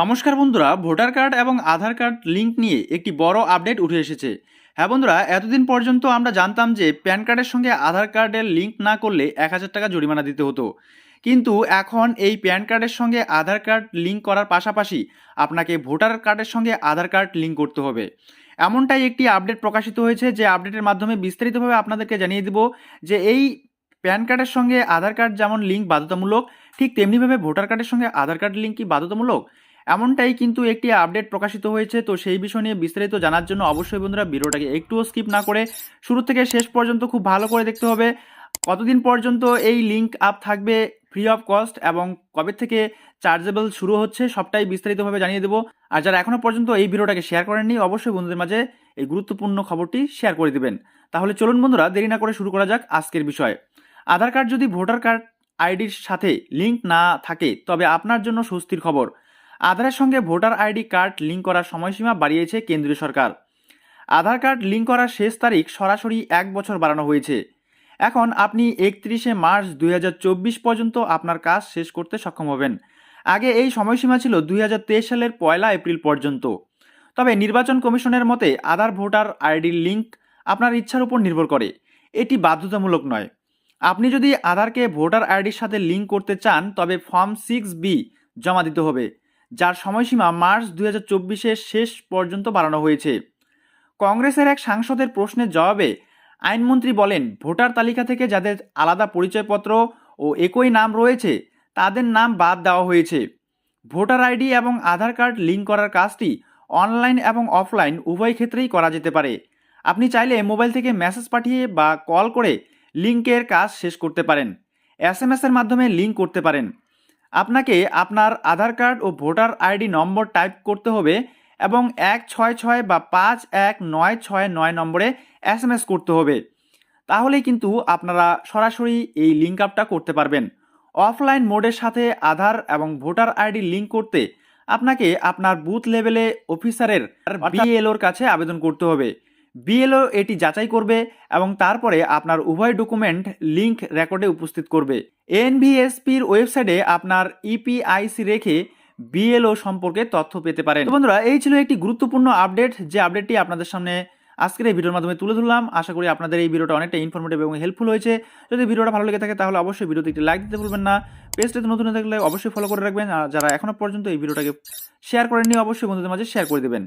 নমস্কার বন্ধুরা, voter card এবং আধার কার্ড লিঙ্ক নিয়ে একটি বড় আপডেট উঠে এসেছে। হ্যাঁ বন্ধুরা, এতদিন পর্যন্ত আমরা জানতাম যে প্যান কার্ডের সঙ্গে আধার কার্ডের লিঙ্ক না করলে এক হাজার টাকা জরিমানা দিতে হতো। কিন্তু এখন এই প্যান কার্ডের সঙ্গে আধার কার্ড লিঙ্ক করার পাশাপাশি আপনাকে ভোটার কার্ডের সঙ্গে আধার কার্ড লিঙ্ক করতে হবে। এমনটাই একটি আপডেট প্রকাশিত হয়েছে, যে আপডেটের মাধ্যমে বিস্তারিতভাবে আপনাদেরকে জানিয়ে দেব যে এই প্যান কার্ডের সঙ্গে আধার কার্ড যেমন লিঙ্ক বাধ্যতামূলক, ঠিক তেমনিভাবে ভোটার কার্ডের সঙ্গে আধার কার্ড লিঙ্ক কি বাধ্যতামূলক। এমনটাই কিন্তু একটি আপডেট প্রকাশিত হয়েছে। তো সেই বিষয় নিয়ে বিস্তারিত জানার জন্য অবশ্যই বন্ধুরা ভিডিওটাকে একটুও স্কিপ না করে শুরু থেকে শেষ পর্যন্ত খুব ভালো করে দেখতে হবে। কতদিন পর্যন্ত এই লিঙ্ক আপ থাকবে ফ্রি অফ কস্ট এবং কবে থেকে চার্জেবল শুরু হচ্ছে সবটাই বিস্তারিতভাবে জানিয়ে দেবো। আর যারা এখনও পর্যন্ত এই ভিডিওটাকে শেয়ার করেননি, অবশ্যই বন্ধুদের মাঝে এই গুরুত্বপূর্ণ খবরটি শেয়ার করে দেবেন। তাহলে চলুন বন্ধুরা, দেরি না করে শুরু করা যাক আজকের বিষয়। আধার কার্ড যদি ভোটার কার্ড আইডির সাথে লিঙ্ক না থাকে, তবে আপনার জন্য স্বস্তির খবর। আধারের সঙ্গে ভোটার আইডি কার্ড লিঙ্ক করার সময়সীমা বাড়িয়েছে কেন্দ্রীয় সরকার। আধার কার্ড লিঙ্ক করার শেষ তারিখ সরাসরি এক বছর বাড়ানো হয়েছে। এখন আপনি একত্রিশে মার্চ দুই হাজার চব্বিশ পর্যন্ত আপনার কাজ শেষ করতে সক্ষম হবেন। আগে এই সময়সীমা ছিল দুই হাজার তেইশ সালের পয়লা এপ্রিল পর্যন্ত। তবে নির্বাচন কমিশনের মতে আধার, ভোটার আইডির লিঙ্ক আপনার ইচ্ছার উপর নির্ভর করে। এটি বাধ্যতামূলক নয়। আপনি যদি আধারকে ভোটার আইডির সাথে লিঙ্ক করতে চান, তবে ফর্ম সিক্স বি জমা দিতে হবে। যার সময়সীমা মার্চ দুই হাজার শেষ পর্যন্ত বাড়ানো হয়েছে। কংগ্রেসের এক সাংসদের প্রশ্নের জবাবে আইনমন্ত্রী বলেন, ভোটার তালিকা থেকে যাদের আলাদা পরিচয়পত্র ও একই নাম রয়েছে, তাদের নাম বাদ দেওয়া হয়েছে। ভোটার আইডি এবং আধার কার্ড লিঙ্ক করার কাজটি অনলাইন এবং অফলাইন উভয় ক্ষেত্রেই করা যেতে পারে। আপনি চাইলে মোবাইল থেকে মেসেজ পাঠিয়ে বা কল করে লিঙ্কের কাজ শেষ করতে পারেন। এস এম এর মাধ্যমে লিঙ্ক করতে পারেন। আপনাকে আপনার আধার কার্ড ও ভোটার আইডি নম্বর টাইপ করতে হবে এবং এক ছয় ছয় বা পাঁচ এক নয় ছয় নয় নম্বরে এস এম এস করতে হবে। তাহলেই কিন্তু আপনারা সরাসরি এই লিঙ্ক আপটা করতে পারবেন। অফলাইন মোডের সাথে আধার এবং ভোটার আইডি লিঙ্ক করতে আপনাকে আপনার বুথ লেভেলে অফিসারের বিএলওর কাছে আবেদন করতে হবে। বিএলও এটি যাচাই করবে এবং তারপরে আপনার উভয় ডকুমেন্ট লিঙ্ক রেকর্ডে উপস্থিত করবে। এনভিএসপির ওয়েবসাইটে আপনার ইপিআইসি রেখে বিএলও সম্পর্কে তথ্য পেতে পারেন। বন্ধুরা, এই ছিল একটি গুরুত্বপূর্ণ আপডেট। যে আপডেটটি আপনাদের সামনে আজকের এই ভিডিওর মাধ্যমে তুলে ধরলাম, আশা করি আপনাদের এই ভিডিওটা অনেকটা ইনফরমেটিভ এবং হেল্পফুল হয়েছে। যদি ভিডিওটা ভালো লেগে থাকে তাহলে অবশ্যই ভিডিওতে একটি লাইক দিতে ভুলবেন না। পেজটাতে নতুন থাকলে অবশ্যই ফলো করে রাখবেন আর যারা এখনও পর্যন্ত এই ভিডিওটাকে শেয়ার করেননি, অবশ্যই বন্ধুদের মাঝে শেয়ার করে দেবেন।